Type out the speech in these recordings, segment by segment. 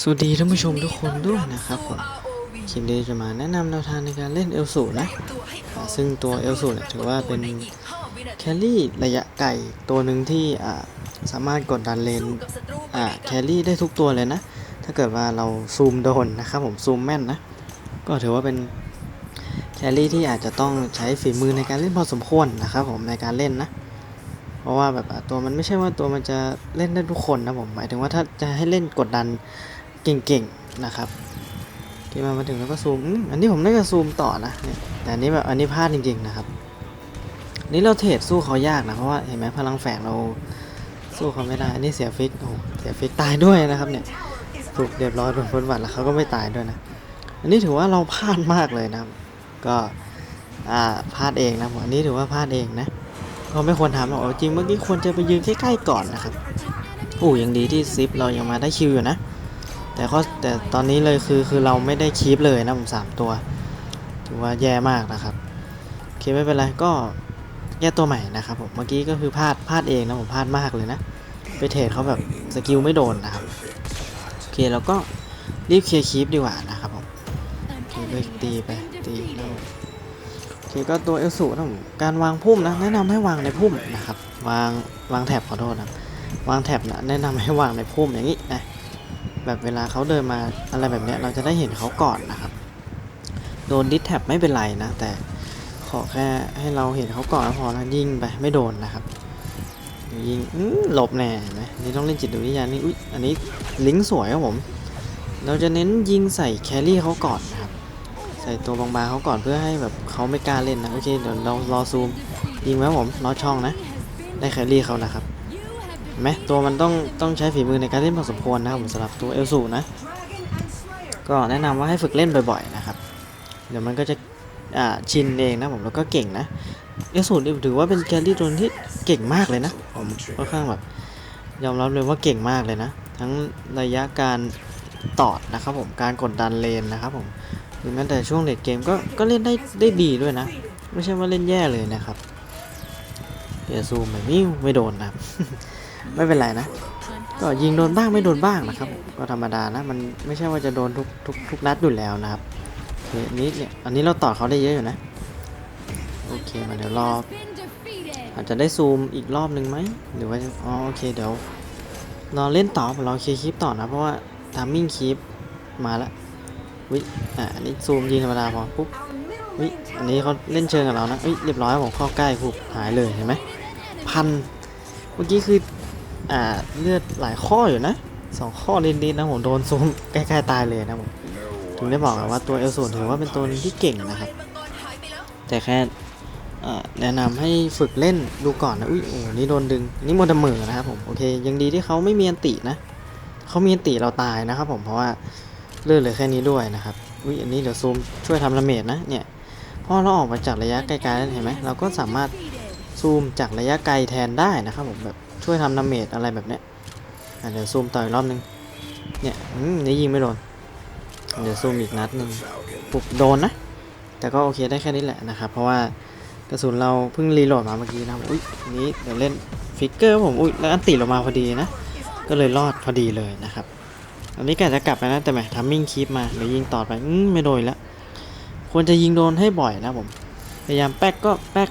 สวัสดีท่านผู้ชมทุกคนด้วยนะครับผมคลิปนี้จะมาแนะนำแนวทางในการเล่นเอลสูนะ ซึ่งตัวเอลสูเนี่ยถือว่าเป็นแคลรี่ระยะไกลตัวหนึ่งที่สามารถกดดันเลนแคลรี่ได้ทุกตัวเลยนะ ถ้าเกิดว่าเราซูมโดนนะครับผมซูมแม่นนะ ก็ถือว่าเป็นแคลรี่ที่อาจจะต้องใช้ฝีมือในการเล่นพอสมควรนะครับผมในการเล่นนะ เพราะว่าแบบตัวมันไม่ใช่ว่าตัวมันจะเล่นได้ทุกคนนะผมหมายถึงว่าถ้าจะให้เล่นกดดัน เก่งๆนะครับที่มามาถึงแล้วก็ซูมอันนี้ผมน่าจะซูมต่อนะเนี่ยแต่อันนี้แบบอันนี้พลาดจริงๆนะครับนี่เราเทรดสู้เขายากนะเพราะว่าเห็นไหมพลังแฝงเราสู้เขาไม่ได้อันนี้เสียฟิกโอ้โหเสียฟิกตายด้วยนะครับเนี่ยถูกเรียบร้อยโดนพ้นบัตรแล้วเขาก็ไม่ตายด้วยนะอันนี้ถือว่าเราพลาดมากเลยนะก็อ่าพลาดเองนะผมอันนี้ถือว่าพลาดเองนะเราไม่ควรทำหรอกจริงเมื่อกี้ควรจะไปยืนใกล้ๆก่อนนะครับโอ้ยังดีที่ซิปเรายังมาได้คิวอยู่นะ แต่ก็แต่ตอนนี้เลยคือคือเราไม่ได้คีปเลยนะผมสามตัว ถือว่าแย่มากนะครับโอเคไม่เป็นไรก็แก้ตัวใหม่นะครับผมเมื่อกี้ก็คือพลาดพลาดเองนะผมพลาดมากเลยนะ ไปเทรดเขาแบบสกิลไม่โดนนะครับโอเคเราก็รีบเคลียร์คีปดีกว่านะครับผมโอเคไปตีไปตีแล้วโอเคก็ตัวเอลสูนะผมการวางพุ่มนะแนะนำให้วางในพุ่มนะครับวางวางแถบขอโทษนะวางแถบนะแนะนำให้วางในพุ่มอย่างนี้นะ แบบเวลาเขาเดินมาอะไรแบบเนี้ยเราจะได้เห็นเขาก่อนนะครับ โดนดิสแท็บไม่เป็นไรนะ แต่ขอแค่ให้เราเห็นเขาก่อนก็พอนะยิงไปไม่โดนนะครับ ยิงหลบแน่นไหมนี่ต้องเล่นจิตวิทยานี่อุ๊ยอันนี้ลิงสวยครับผม เราจะเน้นยิงใส่แครี่เขาก่อนนะครับใส่ตัวบางๆเขาก่อนเพื่อให้แบบเขาไม่กล้าเล่นนะโอเคเดี๋ยวเรารอซูมยิงไว้ครับผมรอช่องนะ ได้แครี่เขานะครับ ไหมตัวมันต้องต้องใช้ฝีมือในการเล่นพอสมควรนะครับผมสำหรับตัวเอลสูนะก็แนะนำว่าให้ฝึกเล่นบ่อยๆนะครับ เดี๋ยวมันก็จะอ่าชินเองนะผมแล้วก็เก่งนะเอลสูนี่ถือว่าเป็นแครี่ตัวที่เก่งมากเลยนะผมค่อนข้างแบบยอมรับเลยว่าเก่งมากเลยนะ ทั้งระยะการตอดนะครับผมการกดดันเลนนะครับผมหรือแม้แต่ช่วงเลดเกมก็ก็เล่นได้ได้ดีด้วยนะ ไม่ใช่ว่าเล่นแย่เลยนะครับเดี๋ยซูไม่มิวไม่โดนนะ ไม่เป็นไรนะ ก็ยิงโดนบ้างไม่โดนบ้างนะครับ ก็ธรรมดานะ มันไม่ใช่ว่าจะโดนทุกทุกทุกนัดอยู่แล้วนะครับโอเคนี้เนี่ยอันนี้เราต่อเขาได้เยอะอยู่นะ โอเคมาเดี๋ยวรออาจจะได้ซูมอีกรอบหนึ่งไหมหรือว่าอ๋อโอเคเดี๋ยวรอเล่นต่อรอเคลียร์คลิปต่อนะ เพราะว่าทามมิ่งคลิปมาแล้ววิอะอันนี้ซูมยิงธรรมดาพอปุ๊บวิอันนี้เขาเล่นเชิงกับเรานะวิเรียบร้อยผมเข้าใกล้ปุ๊บหายเลยเห็นไหมพันเมื่อกี้คือ อ่าเลือดหลายข้ออยู่นะสองข้อนิดๆนะผมโดนซูมใกล้ๆตายเลยนะผมถึงได้บอกอะว่าตัวเอลสูนถือว่าเป็นตัวนึงที่เก่งนะครับ แต่แค่แนะนำให้ฝึกเล่นดูก่อนนะอุ้ยโอ้นี่โดนดึงนี่โมดเหมอนะครับผมโอเคยังดีที่เขาไม่มีอันตินะเขามีอันติเราตายนะครับผมเพราะว่าเลือดเหลือแค่นี้ด้วยนะครับอุ้ยอันนี้เดี๋ยวซูมช่วยทำระเมดนะเนี่ยพอเราออกมาจากระยะไกลๆแล้วเห็นไหมเราก็สามารถซูมจากระยะไกลแทนได้นะครับผมแบบ ช่วยทำระเมดอะไรแบบเนี้ยเดี๋ยวซูมต่ออีกรอบนึง เนี่ยอืมนี่ยิงไม่โดน เดี๋ยวซูมอีกนัดหนึ่งปุบโดนนะ แต่ก็โอเคได้แค่นี้แหละนะครับ เพราะว่ากระสุนเราเพิ่งรีโหลดมาเมื่อกี้นะ อุ้ยนี้เดี๋ยวเล่นฟิกเกอร์ผม อุ้ยแล้วอันติลงมาพอดีนะ ก็เลยรอดพอดีเลยนะครับ อันนี้กะจะกลับไปนะ แต่แหมทัมมิ่งคีปมาเดี๋ยวยิงต่อไปอืมไม่โดนแล้วควรจะยิงโดนให้บ่อยนะผม พยายามแป๊กก็แป๊ก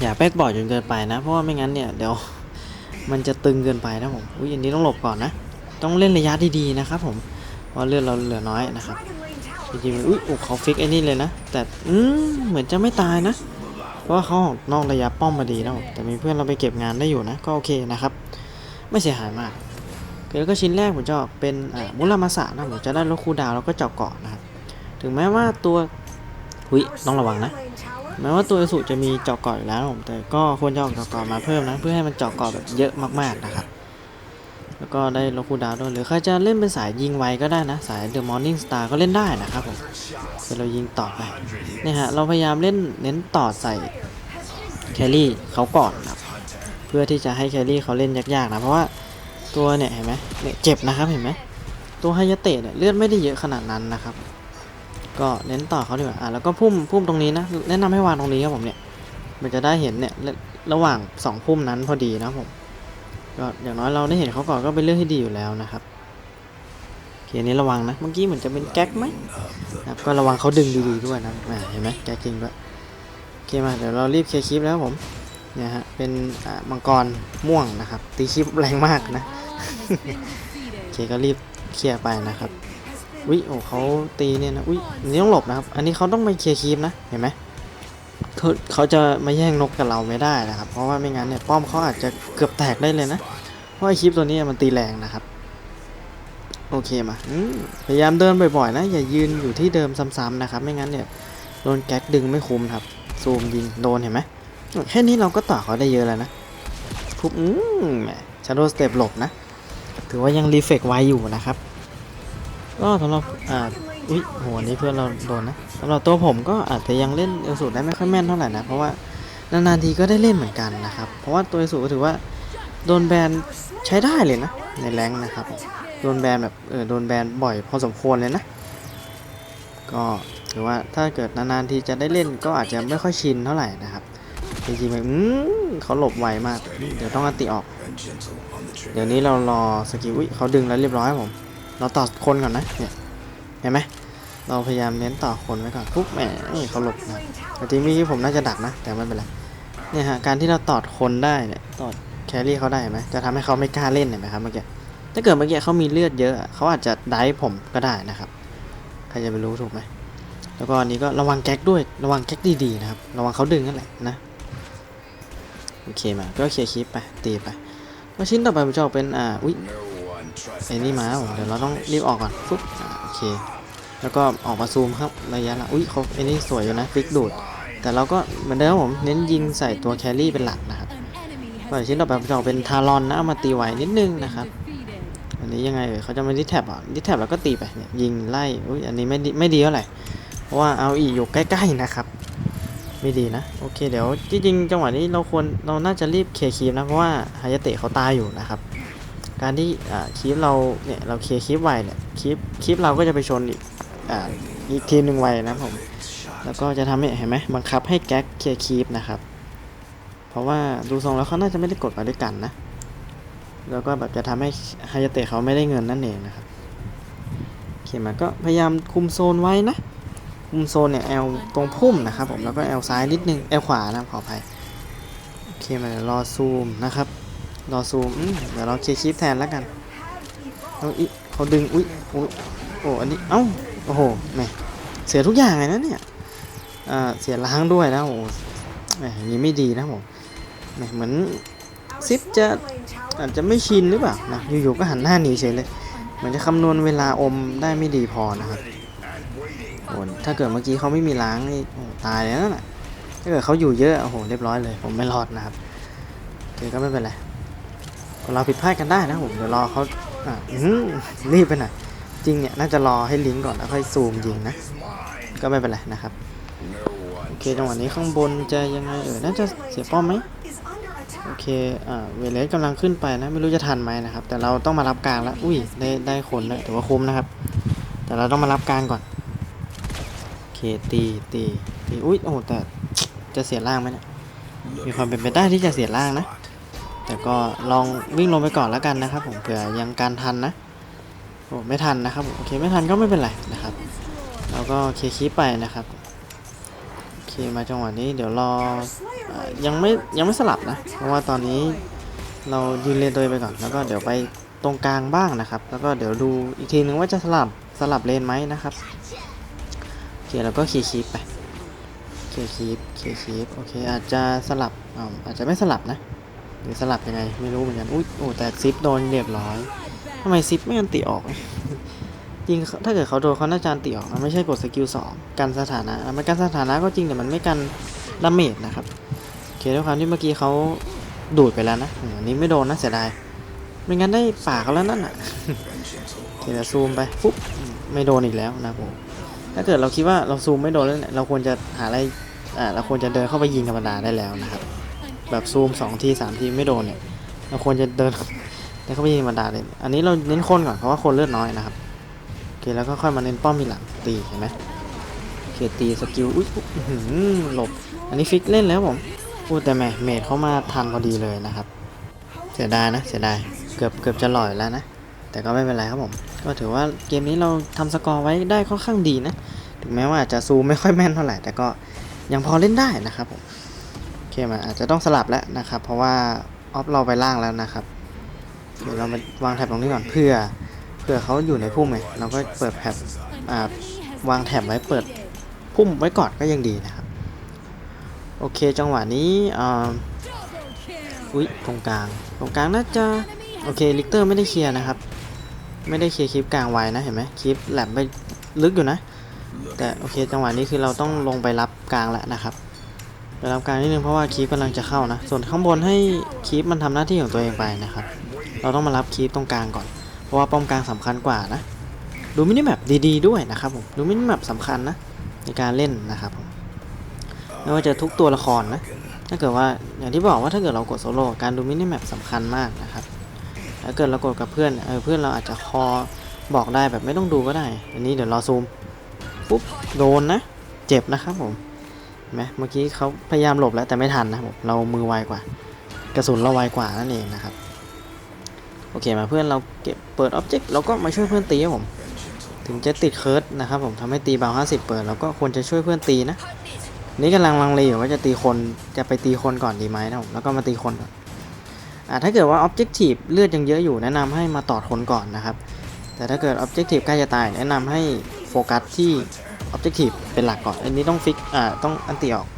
อย่าแป๊กบ่อยจนเกินไปนะ เพราะว่าไม่งั้นเนี่ยเดี๋ยว มันจะตึงเกินไปนะผมอุ้ยอันนี้ต้องหลบก่อนนะ ต้องเล่นระยะดีๆนะครับผมเพราะเลือดเราเหลือน้อยนะครับจริงๆอุ้ยอุยเขาฟิกไอ้นี่เลยนะ แต่อืมเหมือนจะไม่ตายนะ เพราะว่าเขาออกนอกระยะป้อมมาดีนะผมแต่มีเพื่อนเราไปเก็บงานได้อยู่นะ ก็โอเคนะครับ ไม่เสียหายมากแล้วก็ชิ้นแรกผมจะเป็นมุรามาสะนะผมจะได้ลดคูดาวแล้วก็เจาะเกาะนะครับถึงแม้ว่าตัวหุยต้องระวังนะ แม้ว่าตัวอสุจะมีเจาะเกาะอยู่แล้วผมแต่ก็ควรจะออกเจาะเกาะมาเพิ่มนะ เพื่อให้มันเจาะเกาะแบบเยอะมากๆนะครับแล้วก็ได้ลคูดาวด้วยหรือใครจะเล่นเป็นสายยิงไวก็ได้นะ สายเดอะมอร์นิ่งสตาร์ก็เล่นได้นะครับผมเดี๋ยวเรายิงต่อไปเนี่ยฮะเราพยายามเล่นเน้นต่อใส่แครี่เขาก่อนนะเพื่อที่จะให้แครี่เขาเล่นยากๆนะเพราะว่าตัวเนี่ยเห็นไหมเนี่ยเจ็บนะครับเห็นไหมตัวไฮยาเตะเนี่ยเลือดไม่ได้เยอะขนาดนั้นนะครับ ก็เน้นต่อเขาดีกว่าอะแล้วก็พุ่มพุ่มตรงนี้นะแนะนำให้วางตรงนี้ครับผมเนี่ย มันจะได้เห็นเนี่ยระหว่างสองพุ่มนั้นพอดีนะผมก็อย่างน้อยเราได้เห็นเขาก่อนก็เป็นเรื่องที่ดีอยู่แล้วนะครับอันนี้ระวังนะเมื่อกี้เหมือนจะเป็นแก๊กไหมครับก็ระวังเขาดึงดีๆด้วยนะเห็นไหมแก๊กจริงด้วยโอเคมาเดี๋ยวเรารีบเคลียร์คลิปแล้วผมเนี่ยฮะเป็นมังกรม่วงนะครับ ตีคลิปแรงมากนะโอเคก็รีบเคลียร์ไปนะครับ วิโอ้เขาตีเนี่ยนะอุ้ยอันนี้ต้องหลบนะครับ อันนี้เขาต้องไปเคลียร์คลิปนะเห็นไหมเขาเขาจะมาแย่งนกกับเราไม่ได้นะครับ เพราะว่าไม่งั้นเนี่ยป้อมเขาอาจจะเกือบแตกได้เลยนะ เพราะไอคลิปตัวนี้มันตีแรงนะครับ โอเคมาพยายามเดินบ่อยๆนะ อย่ายืนอยู่ที่เดิมซ้ำๆนะครับ ไม่งั้นเนี่ยโดนแก๊กดึงไม่คุ้มครับ ซูมยิงโดนเห็นไหมแค่นี้เราก็ต่อเขาได้เยอะแล้วนะทุบอืมแหมชาร์โดสเต็ปหลบนะ ถือว่ายังรีเฟกไวอยู่นะครับ ก็สำหรับอ่าอุ้ยโหอันนี้เพื่อนเราโดนนะสำหรับตัวผมก็อาจจะยังเล่นเอลสูได้ไม่ค่อยแม่นเท่าไหร่นะ เพราะว่านานๆทีก็ได้เล่นเหมือนกันนะครับ เพราะว่าตัวเอลสูก็ถือว่าโดนแบนใช้ได้เลยนะ ในแรงนะครับโดนแบนแบบเออโดนแบนบ่อยพอสมควรเลยนะ ก็ถือว่าถ้าเกิดนานๆทีจะได้เล่นก็อาจจะไม่ค่อยชินเท่าไหร่นะครับจริงๆแบบอืมเขาหลบไวมาก เดี๋ยวต้องอัติออก เดี๋ยวนี้เรารอสกิลอุ้ยเขาดึงแล้วเรียบร้อยผม เราต่อคนก่อนนะเนี่ยเห็นไหมเราพยายามเน้นต่อคนไว้ก่อนปุ๊บแหมเขาหลบนะแต่ทีนี้ผมน่าจะดักนะ แต่ไม่เป็นไรเนี่ยฮะการที่เราตอดคนได้เนี่ยตอดแครี่เขาได้ไหมจะทำให้เขาไม่กล้าเล่นเห็นไหมครับเมื่อกี้ถ้าเกิดเมื่อกี้เขามีเลือดเยอะเขาอาจจะได้ผมก็ได้นะครับใครจะไปรู้ถูกไหมแล้วก็อันนี้ก็ระวังแก๊กด้วยระวังแก๊กดีๆนะครับระวังเขาดึงนั่นแหละนะโอเคมาก็เคลียร์คลิปไปตีไปแล้วชิ้นต่อไปผมจะออกเป็นอ่าอุ้ย ไอ้นี่มาเดี๋ยวเราต้องรีบออกก่อนปุ๊บโอเค แล้วก็ออกมาซูมครับระยะละอุ้ยเขาไอ้นี่สวยอยู่นะฟิกดูด แต่เราก็เหมือนเดิมผมเน้นยิงใส่ตัวแครี่เป็นหลักนะครับก็ชิ้นต่อไปผมจะออกเป็นทารอนนะเอามาตีไว้นิดนึงนะครับอันนี้ยังไงเขาจะมาดิแท็บอะดิแท็บแล้วก็ตีไปเนี่ยยิงไล่อุ้ยอันนี้ไม่ดีไม่ดีเท่าไหร่เพราะว่าเอาอีอยู่ใกล้ๆนะครับไม่ดีนะโอเคเดี๋ยวจริงๆจังหวะนี้เราควรเราน่าจะรีบเคลียร์คีมนะเพราะว่าฮายาเตะเขาตายอยู่นะครับ การที่คลิปเราเนี่ยเราเคลียร์คลิปไวเนี่ยคลิปคลิปเราก็จะไปชนอีกอ่าอีกทีมหนึ่งไวนะผมแล้วก็จะทำให้เห็นไหมบังคับให้แก๊กเคลียร์คลิปนะครับ เพราะว่าดูทรงแล้วเขาน่าจะไม่ได้กดมาด้วยกันนะ แล้วก็แบบจะทำให้ไฮยเตะเขาไม่ได้เงินนั่นเองนะครับโอเคมาก็พยายามคุมโซนไว้นะ คุมโซนเนี่ยแอลตรงพุ่มนะครับผมแล้วก็แอลซ้ายนิดนึงแอลขวานะขออภัยโอเคมาเดี๋ยวรอซูมนะครับ รอซูมเดี๋ยวเราเคลียร์คลิปแทนแล้วกันเอาอีเขาดึง อุ้ยอุ้ยโอ้ อันนี้ เอ้า โอ้โหแหมเสียทุกอย่างเลยนะเนี่ยอ่าเสียล้างด้วยนะโอ้โหแหมอย่างนี้ไม่ดีนะผมแหมเหมือนซิปจะอาจจะไม่ชินหรือเปล่านะ อยู่ๆ ก็หันหน้าหนีเฉยเลยเหมือนจะคำนวณเวลาอมได้ไม่ดีพอนะครับโอ้ถ้าเกิดเมื่อกี้เขาไม่มีล้างนี่โอ้ตายแล้วน่ะถ้าเกิดเขาอยู่เยอะ โอ้โห เรียบร้อยเลย ผมไม่รอดนะครับโอเคก็ไม่เป็นไร เราผิดพลาดกันได้นะผมเดี๋ยวรอเขาอะอื้อหือรีบไปหน่อยจริงเนี่ยน่าจะรอให้ลิงก์ก่อนแล้วค่อยซูมยิงนะ ก็ไม่เป็นไรนะครับโอเคจังหวะนี้ข้างบนจะยังไงเออน่าจะเสียป้อมไหมโอเคอ่าเวเลสกำลังขึ้นไปนะไม่รู้จะทันไหมนะครับ แต่เราต้องมารับกลางแล้วอุ้ยได้ได้คนแล้วถือว่าคุ้มนะครับ แต่เราต้องมารับกลางก่อนโอเคตีตีตีอุ้ยโอ้แต่จะเสียล่างไหมเนี่ยมีความเป็นไปได้ที่จะเสียล่างนะ แต่ก็ลองวิ่งลงไปก่อนแล้วกันนะครับ ผมเผื่อยังการทันนะโอ้ไม่ทันนะครับโอเคไม่ทันก็ไม่เป็นไรนะครับเราก็เคลีไปนะครับโอเคมาจังหวะนี้เดี๋ยวรออยังไม่ยังไม่สลับนะ เพราะว่าตอนนี้เรายืนเลนตัวไปก่อนแล้วก็เดี๋ยวไปตรงกลางบ้างนะครับ แล้วก็เดี๋ยวดูอีกทีนึงว่าจะสลับสลับเลนไหมนะครับโอเคเราก็เคลีไปเคลียร์คลิปเคลียร์คลิปโอเคอาจจะสลับออาจจะไม่สลับนะ หรือสลับยังไงไม่รู้เหมือนกันอุ้ยโอ้แต่ซิปโดนเรียบร้อยทำไมซิปไม่อันติออกจริงถ้าเกิดเขาโดนเขาน่าจะอันติออกมันไม่ใช่กดสกิลสองกันสถานะมันกันสถานะก็จริงแต่มันไม่กันดาเมจนะครับโอเคด้วยความที่เมื่อกี้เขาดูดไปแล้วนะอันนี้ไม่โดนนะเสียดายไม่งั้นได้ป่าเขาแล้วนั่นอะโอเคเดี๋ยวซูมไปฟุ๊บไม่โดนอีกแล้วนะผมถ้าเกิดเราคิดว่าเราซูมไม่โดนแล้วเนี่ยเราควรจะหาอะไรอ่าเราควรจะเดินเข้าไปยิงธรรมดาได้แล้วนะครับ แบบซูมสองทีสามทีไม่โดนเนี่ยเราควรจะเดินเดินเข้าไปยิงธรรมดาเลย อันนี้เราเน้นคนก่อนเพราะว่าคนเลือดน้อยนะครับโอเคแล้วก็ค่อยมาเน้นป้อมทีหลังตีเห็นไหมโอเคตีสกิลอุ้ยหือหลบ อันนี้ฟิกเล่นแล้วผมพูดแต่แม่เมดเข้ามาทันพอดีเลยนะครับ เสียดายนะเสียดายเกือบเกือบจะหล่อยแล้วนะแต่ก็ไม่เป็นไรครับผม ก็ถือว่าเกมนี้เราทำสกอร์ไว้ได้ค่อนข้างดีนะ ถึงแม้ว่าจะซูมไม่ค่อยแม่นเท่าไหร่แต่ก็ยังพอเล่นได้นะครับผม เคมาอาจจะต้องสลับแล้วนะครับ เพราะว่าออฟเราไปล่างแล้วนะครับเดี๋ยวเรามาวางแถบตรงนี้ก่อนเพื่อเพื่อเขาอยู่ในพุ่มไงเราก็เปิดแถบอ่าวางแถบไว้เปิดพุ่มไว้ก่อนก็ยังดีนะครับ โอเคจังหวะนี้อ่าอุ๊ยตรงกลางตรงกลางน่าจะโอเคลิกเตอร์ไม่ได้เคลียร์นะครับ ไม่ได้เคลียร์คลิปกลางไว้นะเห็นไหมคลิปแหลมไปลึกอยู่นะ แต่โอเคจังหวะนี้คือเราต้องลงไปรับกลางแล้วนะครับ ไปรับกางนิดนึงเพราะว่าคลิปกำลังจะเข้านะ ส่วนข้างบนให้คลิปมันทำหน้าที่ของตัวเองไปนะครับ เราต้องมารับคลิปตรงกลางก่อน เพราะว่าป้อมกลางสำคัญกว่านะ ดูมินิแมปดีๆด้วยนะครับผม ดูมินิแมปสำคัญนะในการเล่นนะครับผม ไม่ว่าจะทุกตัวละครนะ ถ้าเกิดว่าอย่างที่บอกว่าถ้าเกิดเรากดโซโล่การดูมินิแมปสำคัญมากนะครับถ้าเกิดเรากดกับเพื่อนเออเพื่อนเราอาจจะคอบอกได้แบบไม่ต้องดูก็ได้ อันนี้เดี๋ยวรอซูมปุ๊บโดนนะ เจ็บนะครับผม ไหมเมื่อกี้เขาพยายามหลบแล้วแต่ไม่ทันนะครับผมเรามือไวกว่า กระสุนเราไวกว่านั่นเองนะครับ โอเคมาเพื่อนเราเก็บเปิดอ็อบเจกต์เราก็มาช่วยเพื่อนตีครับผม ถึงจะติดเคิร์ดนะครับผมทำให้ตีเบา50 เปิดเราก็ควรจะช่วยเพื่อนตีนะ นี่กำลังลังเลอยู่ว่าจะตีคนจะไปตีคนก่อนดีไหมนะผมแล้วก็มาตีคนก่อนอ่าถ้าเกิดว่า Objective เลือดยังเยอะอยู่แนะนำให้มาตอดคนก่อนนะครับ แต่ถ้าเกิด Objective ใกล้จะตายแนะนำให้โฟกัสที่ Objective เป็นหลักก่อน อันนี้ต้องฟิก อ่า ต้องอันตีออก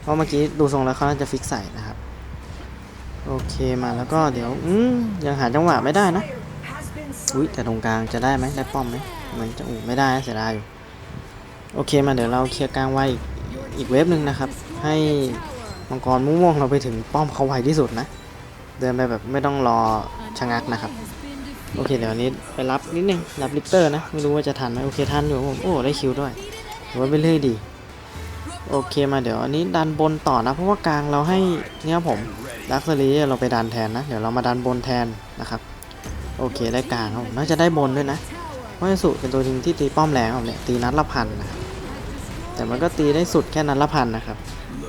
เพราะเมื่อกี้ดูทรงแล้วเขาน่าจะฟิกใส่นะครับ โอเคมาแล้วก็เดี๋ยว อืมยังหาจังหวะไม่ได้นะ อุ้ยแต่ตรงกลางจะได้ไหมได้ป้อมไหมเหมือนจะอู้ไม่ได้เสียดายอยู่ โอเคมาเดี๋ยวเราเคลียร์กลางไว้อีกอีกเวฟหนึ่งนะครับ ให้มังกรม่วงเราไปถึงป้อมเขาไวที่สุดนะ เดินไปแบบไม่ต้องรอชะงักนะครับ โอเคเดี๋ยวนี้ไปรับนิดนึงรับลิกเตอร์นะ ไม่รู้ว่าจะทันไหมโอเคทันอยู่ผมโอ้ได้คิวด้วยถือว่าเป็นเรื่องดี โอเคมาเดี๋ยวอันนี้ดันบนต่อนะ เพราะว่ากลางเราให้เนี่ยครับผมดักซรีเราไปดันแทนนะ เดี๋ยวเรามาดันบนแทนนะครับ โอเคได้กลางครับน่าจะได้บนด้วยนะเพราะสุเป็นตัวจริงที่ตีป้อมแรงครับเนี่ยตีนัดละพันนะครับแต่มันก็ตีได้สุดแค่นัดละพันนะครับ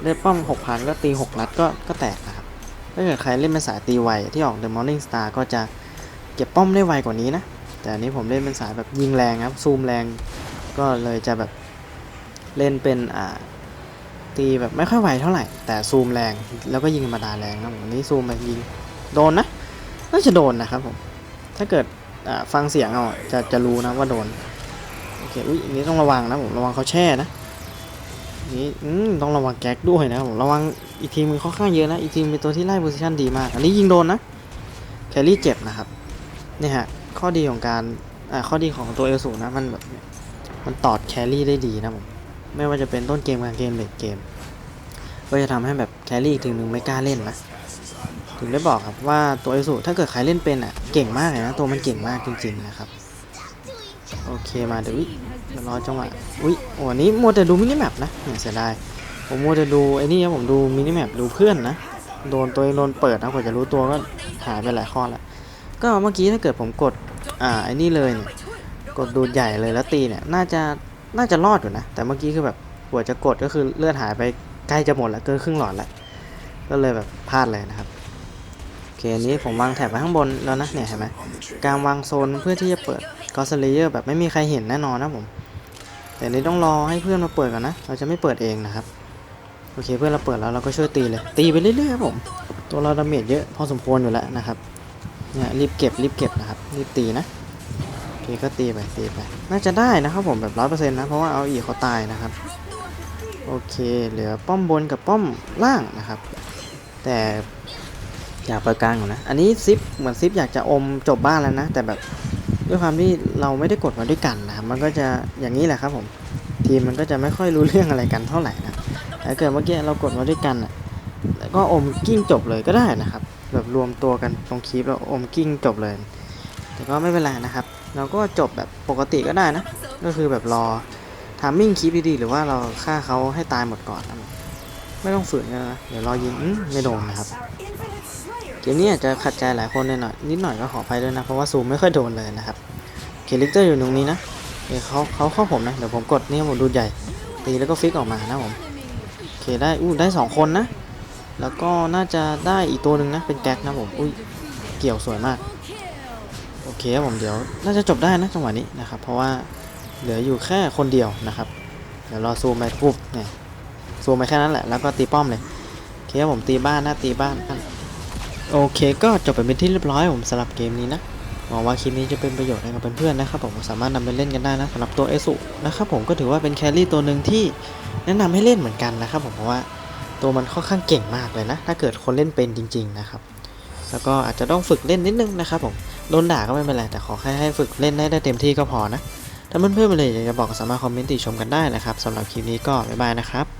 ได้ป้อมหกพันก็ตีหกนัดก็ก็แตกนะครับถ้าเกิดใครเล่นเป็นสายตีไวที่ออก The Morning Star ก็จะ เก็บป้อมได้ไวกว่านี้นะ แต่อันนี้ผมเล่นเป็นสายแบบยิงแรงครับ ซูมแรง ก็เลยจะแบบเล่นเป็นอ่าตีแบบไม่ค่อยไวเท่าไหร่ แต่ซูมแรงแล้วก็ยิงธรรมดาแรงนะผมอันนี้ซูมแบบยิงโดนนะ น่าจะโดนนะครับผม ถ้าเกิดฟังเสียงเอาจะจะรู้นะว่าโดน โอเค อุ้ยอันนี้ต้องระวังนะผมระวังเขาแช่นะนี้ต้องระวังแก๊กด้วยนะผมระวังอีกทีมมันค่อนข้างเยอะนะอีกทีมเป็นตัวที่ไล่โพซิชันดีมาก อันนี้ยิงโดนนะแครี่เจ็บนะครับ เนี่ยฮะ ข้อดีของการอ่าข้อดีของตัวเอลสูนะมันแบบมันตอดแครี่ได้ดีนะผมไม่ว่าจะเป็นต้นเกมกลางเกมเลดเกม ก็จะทำให้แบบแครี่อีกทีมหนึ่งไม่กล้าเล่นนะถึงได้บอกครับว่าตัวเอลสูถ้าเกิดใครเล่นเป็นอะเก่งมากเลยนะตัวมันเก่งมากจริงๆนะครับโอเคมาเดี๋ยวอุ๊ยเดี๋ยวรอจังหวะอุ้ยโอ้อันนี้มัวแต่ดูมินิแมปนะเสียดายผมมัวแต่ดูไอ้นี่ครับผมดูมินิแมปดูเพื่อนนะโดนตัวเองโดนเปิดนะกว่าจะรู้ตัวก็หายไปหลายข้อแล้ว ก็เมื่อกี้ถ้าเกิดผมกดอ่าไอ้นี่เลยเนี่ยกดดูดใหญ่เลยแล้วตีเนี่ยน่าจะน่าจะรอดอยู่นะ แต่เมื่อกี้คือแบบกว่าจะกดก็คือเลือดหายไปใกล้จะหมดแล้วเกินครึ่งหลอดแล้วก็เลยแบบพลาดเลยนะครับโอเคอันนี้ผมวางแถบไว้ข้างบนแล้วนะเนี่ยเห็นไหมกางวางโซนเพื่อที่จะเปิดกอสเลเยอร์แบบไม่มีใครเห็นแน่นอนนะผม แต่อันนี้ต้องรอให้เพื่อนมาเปิดก่อนนะ เราจะไม่เปิดเองนะครับโอเคเพื่อนเราเปิดแล้วเราก็ช่วยตีเลยตีไปเรื่อยๆครับผมตัวเราดาเมจเยอะพอสมควรอยู่แล้วนะครับ เนี่ยรีบเก็บรีบเก็บนะครับรีบตีนะโอเคก็ตีไปตีไปน่าจะได้นะครับผมแบบร้อยเปอร์เซ็นต์นะเพราะว่าเอาอีเขาตายนะครับโอเคเหลือป้อมบนกับป้อมล่างนะครับ แต่อยากเปิดกลางอยู่นะอันนี้ซิปเหมือนซิปอยากจะอมจบบ้านแล้วนะแต่แบบด้วยความที่เราไม่ได้กดมาด้วยกันนะครับมันก็จะอย่างนี้แหละครับผมทีมมันก็จะไม่ค่อยรู้เรื่องอะไรกันเท่าไหร่นะถ้าเกิดเมื่อกี้เรากดมาด้วยกันอะก็อมกิ้งจบเลยก็ได้นะครับ แบบรวมตัวกันตรงคลิปแล้วอมกิ้งจบเลย แต่ก็ไม่เป็นไรนะครับ เราก็จบแบบปกติก็ได้นะ ก็คือแบบรอทามมิ่งคลิปดีๆหรือว่าเราฆ่าเขาให้ตายหมดก่อนนะไม่ต้องฝืนนะ เดี๋ยวรอยิงไม่โดนนะครับเกมนี้อาจจะขัดใจหลายคนหน่อยนิดหน่อยก็ขออภัยด้วยนะ เพราะว่าซูมไม่ค่อยโดนเลยนะครับเคลิกเตอร์อยู่ตรงนี้นะเดี๋ยวเขาเขาเข้าผมนะ เดี๋ยวผมกดนี่ผมดูใหญ่ตีแล้วก็ฟิกออกมานะผมโอเคได้อู้ได้สองคนนะ แล้วก็น่าจะได้อีกตัวหนึ่งนะ เป็นแก๊กนะผมอุ้ยเกี่ยวสวยมาก โอเคครับผมเดี๋ยว น่าจะจบได้นะจังหวะนี้นะครับ เพราะว่าเหลืออยู่แค่คนเดียวนะครับ เดี๋ยวรอซูมไปปุ๊บเนี่ยซูมไปแค่นั้นแหละ แล้วก็ตีป้อมเลยโอเคครับผมตีบ้านนะตีบ้านโอเค ก็จบไปเป็นที่เรียบร้อยผมสำหรับเกมนี้นะหวังว่าคลิปนี้จะเป็นประโยชน์ให้กับเพื่อนๆนะครับผมสามารถนำไปเล่นกันได้นะสำหรับตัวเอสุนะครับผมก็ถือว่าเป็นแครี่ตัวหนึ่งที่แนะนำให้เล่นเหมือนกันนะครับผมเพราะว่า ตัวมันค่อนข้างเก่งมากเลยนะ ถ้าเกิดคนเล่นเป็นจริง ๆนะครับ แล้วก็อาจจะต้องฝึกเล่นนิดนึงนะครับผม โดนด่าก็ไม่เป็นไร แต่ขอแค่ให้ฝึกเล่นได้ได้เต็มที่ก็พอนะ ถ้าเพื่อนๆเลยอยากจะบอกสามารถคอมเมนต์ติชมกันได้นะครับสำหรับคลิปนี้ก็บ๊ายบายนะครับ